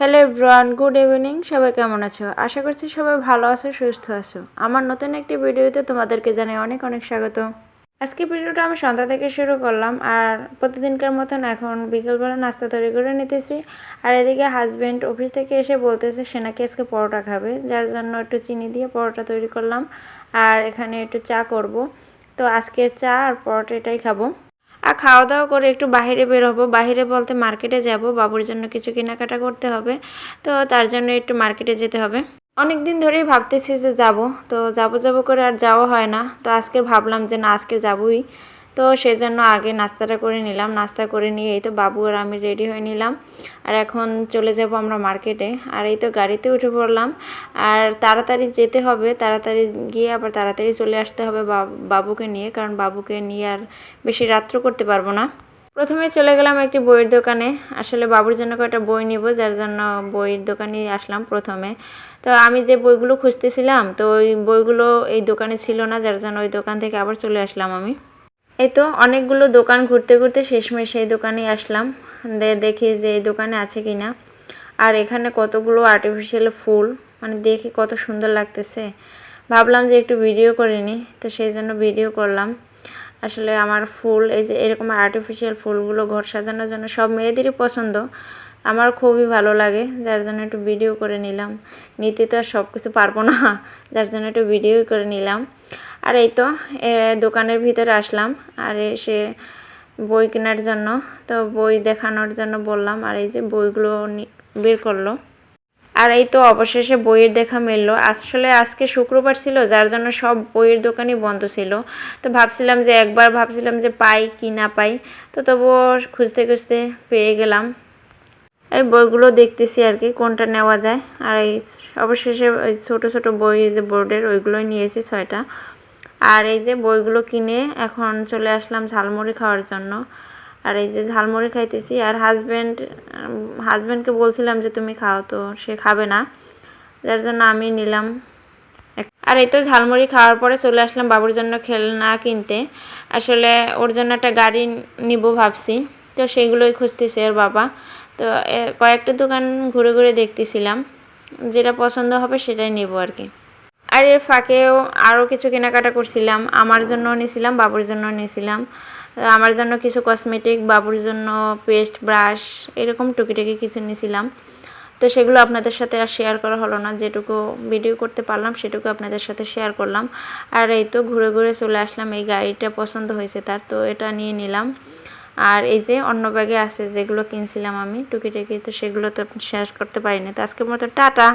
Hello everyone good evening সবাই কেমন আছো? আশা করছি সবাই ভালো আছো, সুস্থ আছো। আমার নতুন একটি ভিডিওতে তোমাদেরকে জানাই অনেক অনেক স্বাগত। আজকে ভিডিওটা আমি সন্ধ্যা থেকে শুরু করলাম আর প্রতিদিনকার মতন এখন বিকেলবেলা নাস্তা তৈরি করে নিতেছি। আর এদিকে হাজব্যান্ড অফিস থেকে এসে বলতেছে সে নাকি আজকে পরোটা খাবে, যার জন্য একটু চিনি দিয়ে পরোটা তৈরি করলাম। আর এখানে একটু চা করব। তো আজকের চা আর পরোটা এটাই খাব। আর খাওয়া দাওয়া করে একটু বাইরে বের হব বাইরে বলতে মার্কেটে যাব। বাবুর জন্য কিছু কেনাকাটা করতে হবে। তো তার জন্য একটু মার্কেটে যেতে হবে। অনেক দিন ধরেই ভাবতেছি যে যাব। তো যাব যাব করে আর যাওয়া হয় না। তো আজকে ভাবলাম যে না, আজকে যাবই। তো সেজন্য আগে নাস্তাটা করে নিলাম। নাস্তা করে নিয়ে এই তো বাবু আর আমি রেডি হয়ে নিলাম। আর এখন চলে যাব আমরা মার্কেটে। আর এই তো গাড়িতে উঠে পড়লাম। আর তাড়াতাড়ি যেতে হবে। তাড়াতাড়ি গিয়ে আবার তাড়াতাড়ি চলে আসতে হবে বাবুকে নিয়ে। কারণ বাবুকে নিয়ে আর বেশি রাত্র করতে পারব না। প্রথমে চলে গেলাম একটি বইয়ের দোকানে। আসলে বাবুর জন্য কয়েকটা বই নিব, যার জন্য বইয়ের দোকানে আসলাম প্রথমে। তো আমি যে বইগুলো খুঁজতেছিলাম, তো ওই বইগুলো এই দোকানে ছিল না, যার জন্য ওই দোকান থেকে আবার চলে আসলাম আমি। এই তো অনেকগুলো দোকান ঘুরতে ঘুরতে শেষমেশ সেই দোকানে আসলাম। দেখি যে এই দোকানে আছে কি না আর এখানে কতগুলো আর্টিফিশিয়াল ফুল মানে দেখে কত সুন্দর লাগতেছে। ভাবলাম যে একটু ভিডিও করে নিই তো সেই জন্য ভিডিও করলাম। আসলে আমার ফুল, এই যে এরকম আর্টিফিশিয়াল ফুলগুলো ঘর সাজানোর জন্য সব মেয়েদেরই পছন্দ। আমার খুবই ভালো লাগে, যার জন্য একটু ভিডিও করে নিলাম। নিতে তো আর সব কিছু পারব না, যার জন্য একটু ভিডিও করে নিলাম। আর এই তো দোকানের ভিতরে আসলাম, আর এসে বই কেনার জন্য, তো বই দেখানোর জন্য বললাম, আর এই যে বইগুলো বের করল। আর এই তো অবশেষে বইয়ের দেখা মিললো। আসলে আজকে শুক্রবার ছিল, যার জন্য সব বইয়ের দোকানই বন্ধ ছিল। তো ভাবছিলাম যে একবার ভাবছিলাম যে পাই কি না পাই, তো তবুও খুঁজতে খুঁজতে পেয়ে গেলাম। এই বইগুলো দেখতেছি আর কি, কোনটা নেওয়া যায়। আর এই অবশেষে ওই ছোটো ছোটো বই যে বোর্ডের, ওইগুলোই নিয়েছি ছয়টা। আর এই যে বইগুলো কিনে এখন চলে আসলাম ঝালমুড়ি খাওয়ার জন্য। আর এই যে ঝালমুড়ি খাইতেছি, আর হাজব্যান্ড হাজব্যান্ডকে বলছিলাম যে তুমি খাও, তো সে খাবে না। যার জন্য আমি নিলাম আর এই তো ঝালমুড়ি খাওয়ার পরে চলে আসলাম বাবুর জন্য খেলনা কিনতে। আসলে ওর জন্য একটা গাড়ি নিব ভাবছি। তো সেগুলোই খুঁজতেছে ওর বাবা। তো কয়েকটা দোকান ঘুরে ঘুরে দেখতেছিলাম। যেটা পছন্দ হবে সেটাই নেব আর কি। আর এর ফাঁকেও আরও কিছু কেনাকাটা করছিলাম। আমার জন্য নিয়েছিলাম বাবুর জন্য নিয়েছিলাম আমার জন্য কিছু কসমেটিক বাবুর জন্য পেস্ট ব্রাশ এরকম টুকিটাকি কিছু নিয়েছিলাম তো সেগুলো আপনাদের সাথে আর শেয়ার করা হলো না। যেটুকু ভিডিও করতে পারলাম, সেটুকু আপনাদের সাথে শেয়ার করলাম। আর এই তো ঘুরে ঘুরে চলে আসলাম। এই গাড়িটা পছন্দ হয়েছে তার, তো এটা নিয়ে নিলাম। আর এই যে অন্য ব্যাগে আছে যেগুলো কিনছিলাম আমি টুকিটাকি, তো সেগুলো তো শেয়ার করতে পারিনি। তো আজকের মতো টাটা।